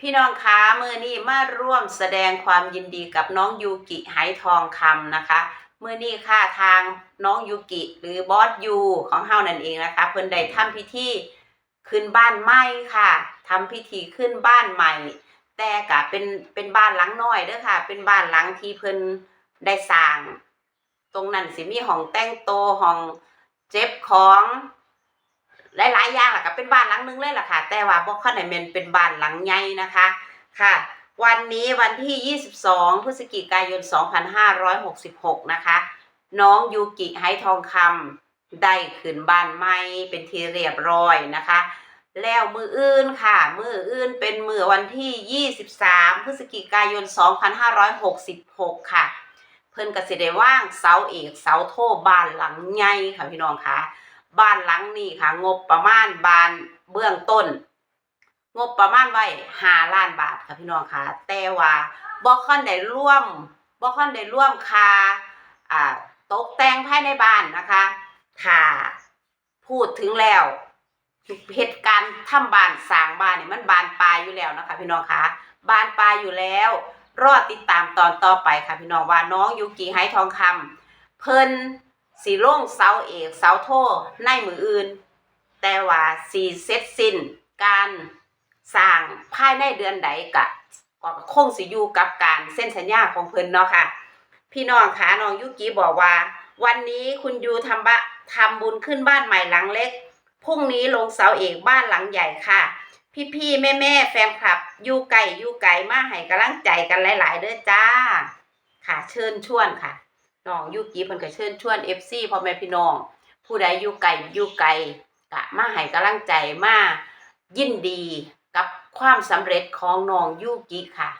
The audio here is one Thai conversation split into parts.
พี่น้องคะมือนี้มาร่วมแสดงความยินดีกับน้องยูกิไหทองคำนะคะมือนี้ค่ะทางน้องยูกิหรือบอสยูของเฮานั่นเองนะคะ เพิ่นได้ทำพิธีขึ้นบ้านใหม่ค่ะทำพิธีขึ้นบ้านใหม่ แต่ก็เป็นเป็นบ้านหลังน้อยเด้อค่ะ เป็นบ้านหลังที่เพิ่นได้สร้าง ตรงนั้นสิมีห้องแต่งโตห้องเจ็บของ หลายๆอย่างล่ะก็เป็นบ้านหลังนึงเลยล่ะค่ะ แต่ว่าบ่ค่อนได้แม่นเป็นบ้านหลังใหญ่นะคะค่ะ วันนี้วันที่ 22 พฤศจิกายน 2566 นะคะ น้องยูกิไหทองคำได้ขึ้นบ้านใหม่เป็นทีเรียบร้อยนะคะแล้วมืออื่นค่ะ มืออื่นเป็นมือวันที่ 23 พฤศจิกายน 2566 ค่ะ เพิ่นก็สิได้ว่างเสาเอกเสาโทบ้านหลังใหญ่ค่ะพี่น้องค่ะ บ้านหลังนี้ค่ะ งบประมาณบานเบื้องต้น งบประมาณไว้ห้าล้านบาทค่ะพี่น้องค่ะ แต่ว่าบ่ค่อนได้ร่วมบ่ค่อนได้ร่วมค่าอ่าตกแต่งภายในบ้านนะคะค่ะพูดถึงแล้วเหตุการณ์ทำบ้านสร้างบ้านเนี่ยมันบานปลายอยู่แล้วนะคะ พี่น้องคะบานปลายอยู่แล้ว รอติดตามตอนต่อไปค่ะพี่น้องว่าน้องยูกิไฮทองคำเพิ่น สีลงเสาเอกเสาโทในมืออื่น แต่ว่าสีเสร็จสิ้นการสร้างภายในเดือนใดกะก็คงสิอยู่กับการเส้นสัญญาของเพิ่นเนาะค่ะ พี่น้องคะน้องยุกิบอกว่า วันนี้คุณยูทำบะทำบุญขึ้นบ้านใหม่หลังเล็กพรุ่งนี้ลงเสาเอกบ้านหลังใหญ่ค่ะ พี่พี่แม่แม่แฟนคลับยูไก่ยูไก่มาให้กำลังใจกันหลาย ๆเด้อจ้า ค่ะเชิญชวนค่ะ น้องยูกิเพิ่นก็เชิญชวน FC พ่อแม่พี่น้อง ผู้ใดอยู่ไกลอยู่ไกลกะมาให้กำลังใจมายินดีกับความสำเร็จของน้องยูกิค่ะ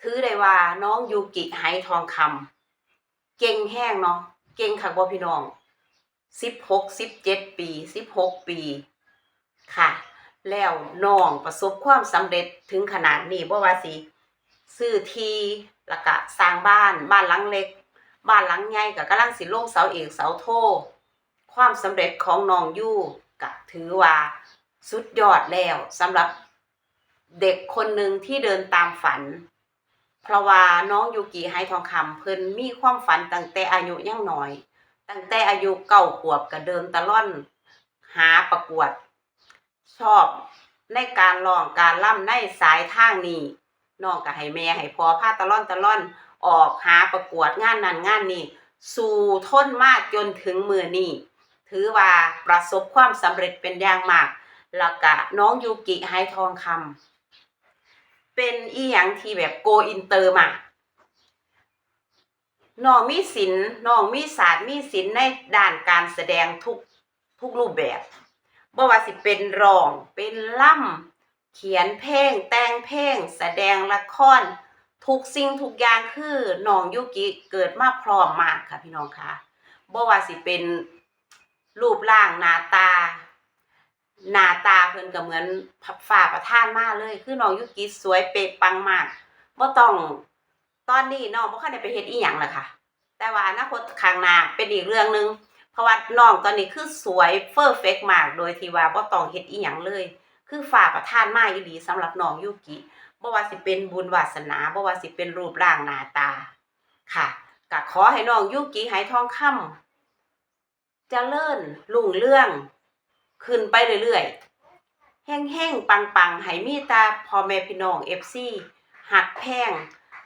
ถือได้ว่าน้องยูกิไหทองคำเก่งแห้งเนาะเก่งคักบ่พี่น้องสิบหกสิบเจ็ดปีสิบหกปีค่ะ แล้วน้องประสบความสำเร็จถึงขนาดนี้บ่ว่าสิซื้อที่แล้วก็สร้างบ้านบ้านหลังเล็ก บ้านหลังใหญ่ก็กำลังสิลงเสาเอกเสาโท ความสำเร็จของน้องยู่ก็ถือว่าสุดยอดแล้วสำหรับเด็กคนหนึ่งที่เดินตามฝัน เพราะว่าน้องยูกิไฮทองคำเพิ่นมีความฝันตั้งแต่อายุยังน้อย ตั้งแต่อายุเก้าขวบก็เดินตะล่อน หาประกวด ชอบในการร้องการล่ำในสายทางนี้น้องก็ให้แม่ให้พอพาตะล่อนตะล่อน ออกหาประกวดงานนั้นงานนี้ สู่ทนมากจนถึงมือนี้ ถือว่าประสบความสำเร็จเป็นอย่างมาก แล้วก็น้องยูกิไฮทองคำเป็นอีหยังที่แบบโกอินเตอร์มากน้องมีศิลน้องมีศาสตร์มีศิลในด้านการแสดงทุกทุกรูปแบบบ่ว่าสิเป็นร้อง เป็นล่ำเขียนเพลง แต่งเพลง แสดงละคร ทุกสิ่งทุกอย่างคือน้องยุกิเกิดมาพร้อมมากค่ะพี่น้องคะบ่ว่าสิเป็นรูปร่างหน้าตา หน้าตาเพิ่นก็เหมือนพับฝ่าประท่านมากเลย คือน้องยุกิสวยเป๊ะปังมากบ่ต้องตอนนี้น้องบ่คันได้ไปเฮ็ดอีหยังล่ะค่ะ แต่ว่าอนาคตข้างหน้าเป็นอีกเรื่องหนึงเพราะว่าน้องตอนนี้คือสวยเฟอร์เฟกมาก โดยที่ว่าบ่ต้องเฮ็ดอีหยังเลย คือฝ่าประท่านมากอีหลีสำหรับน้องยุกิ บ่ว่าสิเป็นบุญวาสนาบ่ว่าสิเป็นรูปร่างหน้าตา ค่ะก็ขอให้น้องยุกิไหทองคำเจริญรุ่งเรื่อง ขึ้นไปเรื่อยๆ แห้งๆ ปังๆให้มีตาพ่อแม่พี่น้อง FC หักแพง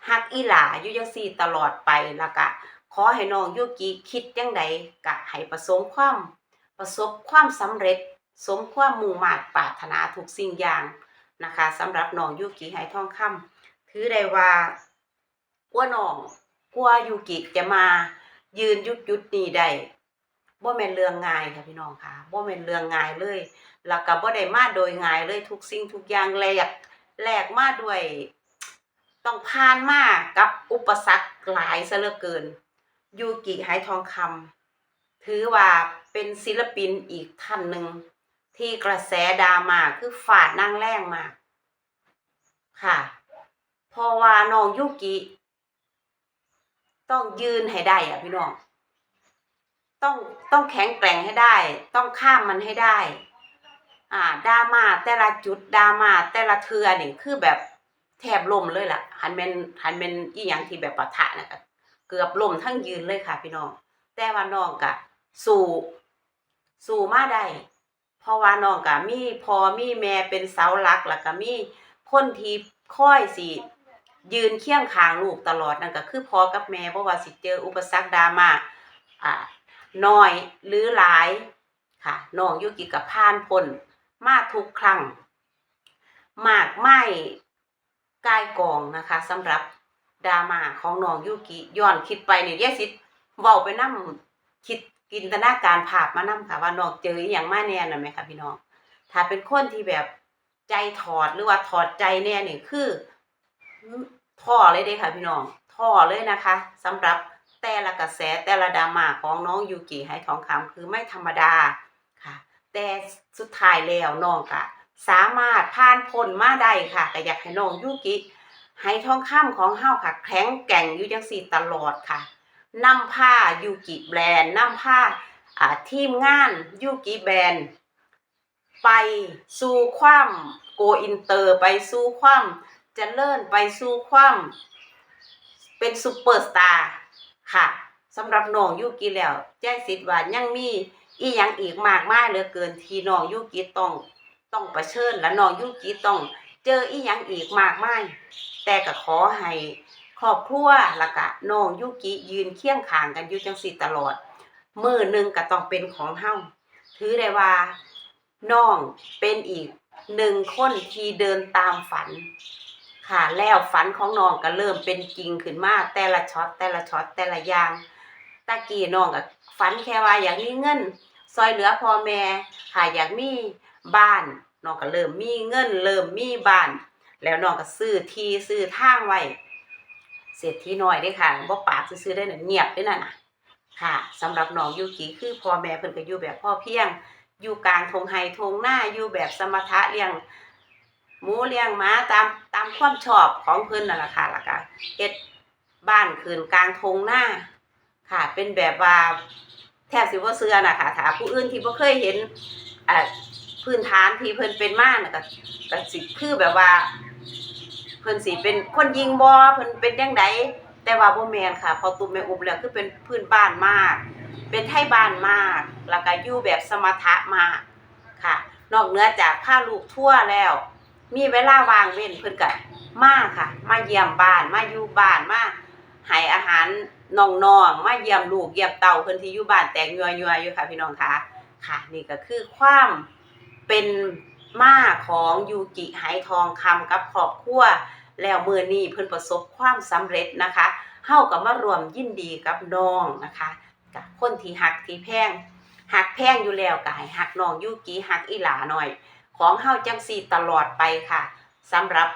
หักอีหลาอยู่จังซี่ตลอดไปแล้วก็ขอให้น้องยุกิคิดจังใดก็ให้ประสบความ ประสบความสำเร็จ สมความมุ่งมา่ปรารถนาทุกสิ่งอย่าง นะคะสำหรับน้องยุกิไหทองคำถือได้ว่ากว่าน้องกว่ายุกิจะมายืนยุดยุดนี้ได้บ่แม่นเรื่องง่ายค่ะพี่น้องค่ะบ่แม่นเรื่องง่ายเลยแล้วก็บ่ได้มาโดยง่ายเลยทุกสิ่งทุกอย่างแหลกแลกมาด้วยต้องผ่านมากับอุปสรรคหลายซะเหลือเกินยูกิไหทองคำถือว่าเป็นศิลปินอีกท่านหนึ่ง ที่กระแสดราม่าคือฝาดนางแรงมาก ค่ะ เพราะว่าน้องยุกิ ต้องยืนให้ได้อะพี่น้อง ต้องต้องแข็งแกร่งให้ได้ ต้องข้ามมันให้ได้ อ่าดราม่าแต่ละจุดดราม่าแต่ละเทือนี่คือแบบแทบล่มเลยล่ะหันเป็นหันเป็นอีหยังที่แบบปะทะนะก็เกือบล่มทั้งยืนเลยค่ะ พี่น้อง แต่ว่าน้องก็สู้สู้มาได้ เพราะว่าน้องก็มีพ่อมีแม่เป็นเสาหลักแล้วก็มีคนที่คอยสิยืนเคียงข้างลูกตลอดนั่นก็คือพ่อกับแม่เพราะว่าสิเจออุปสรรคดราม่าอ่าน้อยหรือหลายค่ะน้องยุกิกับผ่านพ้นมาทุกครั้งมากไม่กายกองนะคะสำหรับดราม่าของน้องยุกิย้อนคิดไปเนี่ยยายสิเว้าไปนํคิด จินตนาการภาพมานํค่ะ ว่าน้องเจออย่างมาแน่น่ะไหมคะพี่น้อง ถ้าเป็นคนที่แบบใจถอดหรือว่าถอดใจแน่นี่คือท่อเลยเด้ค่ะพี่น้องท่อเลยนะคะสำหรับแต่ละกระแสแต่ละดราม่าของน้องยูกิให้ทองคำคือไม่ธรรมดาค่ะ แต่สุดท้ายแล้วน้องก็สามารถผ่านพ้นมาได้ค่ะก็อยากให้น้องยูกิให้ทองคำของเฮาค่ะ แข็งแกร่งอยู่จังสี่ตลอดค่ะ นำผ้ายูกิแบรนด์นำผ้าทีมงานยูกิแบรนด์ไปสู่ความโกอินเตอร์ไปสู่ความเจริญไปสู่ความเป็นซูเปอร์สตาร์ค่ะสำหรับน้องยูกิแล้วแจ้งสิทธิ์ว่ายังมีอีหยังอีกมากมายเหลือเกินที่น้องยุกิต้องต้องประเชิญและน้องยุกิต้องเจออีหยังอีกมากมายแต่ก็ขอให้ รอบครัวและก็น้องยุกิยืนเคียงข้างกันอยู่จังสี่ตลอด มือหนึ่งก็ต้องเป็นของเฮาถือได้ว่าน้องเป็นอีกหนึ่งคนที่เดินตามฝัน ค่ะแล้วฝันของน้องก็เริ่มเป็นจริงขึ้นมาแต่ละช็อตแต่ละช็อตแต่ละอย่างตะกี้น้องก็ฝันแค่ว่าอยากมีเงิน ซอยเหลือพ่อแม่ค่ะอยากมีบ้านน้องก็เริ่มมีเงิน เริ่มมีบ้าน แล้วน้องก็ซื้อที่ซื้อทางไว้ เศรษฐีน้อยเด้ค่ะบ่ปากซื้อๆได้น่ะเงียบเด้นั่นน่ะค่ะสำหรับน้องยูกิคือพ่อแม่เพิ่นก็อยู่แบบพ่อเพียง อยู่กลางทงไฮทงหน้าอยู่แบบสมถะเลี้ยงหมูเลี้ยงหมาตามตามความชอบของเพิ่นนั่นแหละค่ะแล้วก็เฮ็ดบ้านคืนกลางทงหน้าค่ะ เป็นแบบว่าแทบสิบ่เชื่อน่ะค่ะถ้าผู้อื่นที่บ่เคยเห็นอ่าพื้นฐานที่เพิ่นเป็นมาน่ะก็ก็สิคือแบบว่า เพิ่นสิเป็นคนยิงบ่เพิ่นเป็นจังไดแต่ว่าบ่แม่นค่ะพอตุ้มแม่อุบแล้วคือเป็นพื้นบ้านมาก เป็นไทบ้านมาก แล้วก็อยู่แบบสมถะมากค่ะ นอกเหนือจากพาลูกทั่วแล้ว มีเวลาว่างเว้นเพิ่นก็มาค่ะ มาเยี่ยมบ้านมาอยู่บ้านมาให้อาหารน้องๆมาเยี่ยมลูกเยี่ยมเต่าเพิ่นที่อยู่บ้านแตกยัวๆอยู่ค่ะพี่น้องคะค่ะ นี่ก็คือความเป็น มาของยูกิไหทองคำกับครอบครัวแล้วมื้อนี้เพิ่นประสบความสำเร็จนะคะเฮาก็มารวมยินดีกับน้องนะคะกับคนที่หักที่แพงหักแพงอยู่แล้วก็ให้หักน้องยูกิหักอีหลาหน่อย ของเฮาจังซี่ตลอดไปค่ะสำหรับ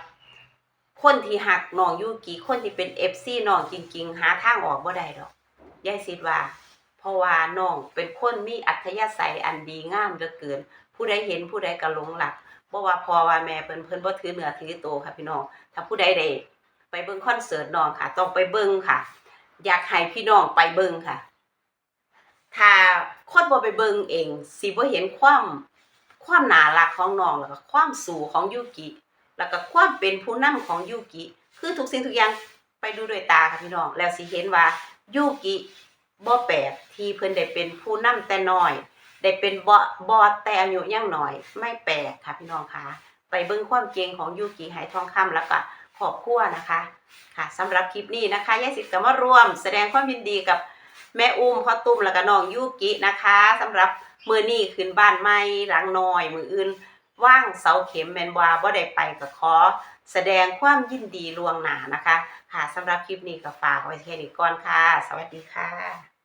คนที่หักน้องยูกิคนที่เป็น FC น้องจริง ๆ หาทางออกบ่ได้ดอกยายสิว่า เพราะว่าน้องเป็นคนมีอัธยาศัยอันดีงามเหลือเกิน ผู้ใดเห็นผู้ใดก็หลงหลักบ่ว่าพอว่าแม่เพิ่นเพิ่นบ่ถือเนื้อถือโตค่ะพี่น้องถ้าผู้ใดได้ไปเบิ่งคอนเสิร์ตน้องค่ะ ต้องไปเบิ่งค่ะ อยากให้พี่น้องไปเบิ่งค่ะ ถ้าคนบ่ไปเบิ่งเองสิบ่เห็นความความน่ารักของน้องแล้วก็ความสูของยูกิ แล้วก็ความเป็นผู้นำของยูกิ คือทุกสิ่งทุกอย่างไปดูด้วยตาค่ะพี่น้อง แล้วสิเห็นว่ายูกิบ่แปลกที่เพิ่นได้เป็นผู้นำแต่น้อย ได้เป็นบ่บ่แต่อายุยังน้อย ไม่แปลกค่ะพี่น้องคะไปเบิ่งความเก่งของยูกิไหทองคำแล้วก็ครอบครัวนะคะค่ะสำหรับคลิปนี้นะคะยายสิทธิ์ก็มาร่วม แสดงความยินดีกับแม่อุ้มพ่อตุ้มแล้วก็น้องยูกินะคะสำหรับมือนี้ขึ้นบ้านใหม่หลังน้อย มืออื่นว่างเสาเข็มแมนวาบ่ได้ไปก็ขอแสดงความยินดีลวงหนานะคะ ค่ะสำหรับคลิปนี้ก็ฝากไว้แค่นี้ก่อนค่ะ สวัสดีค่ะ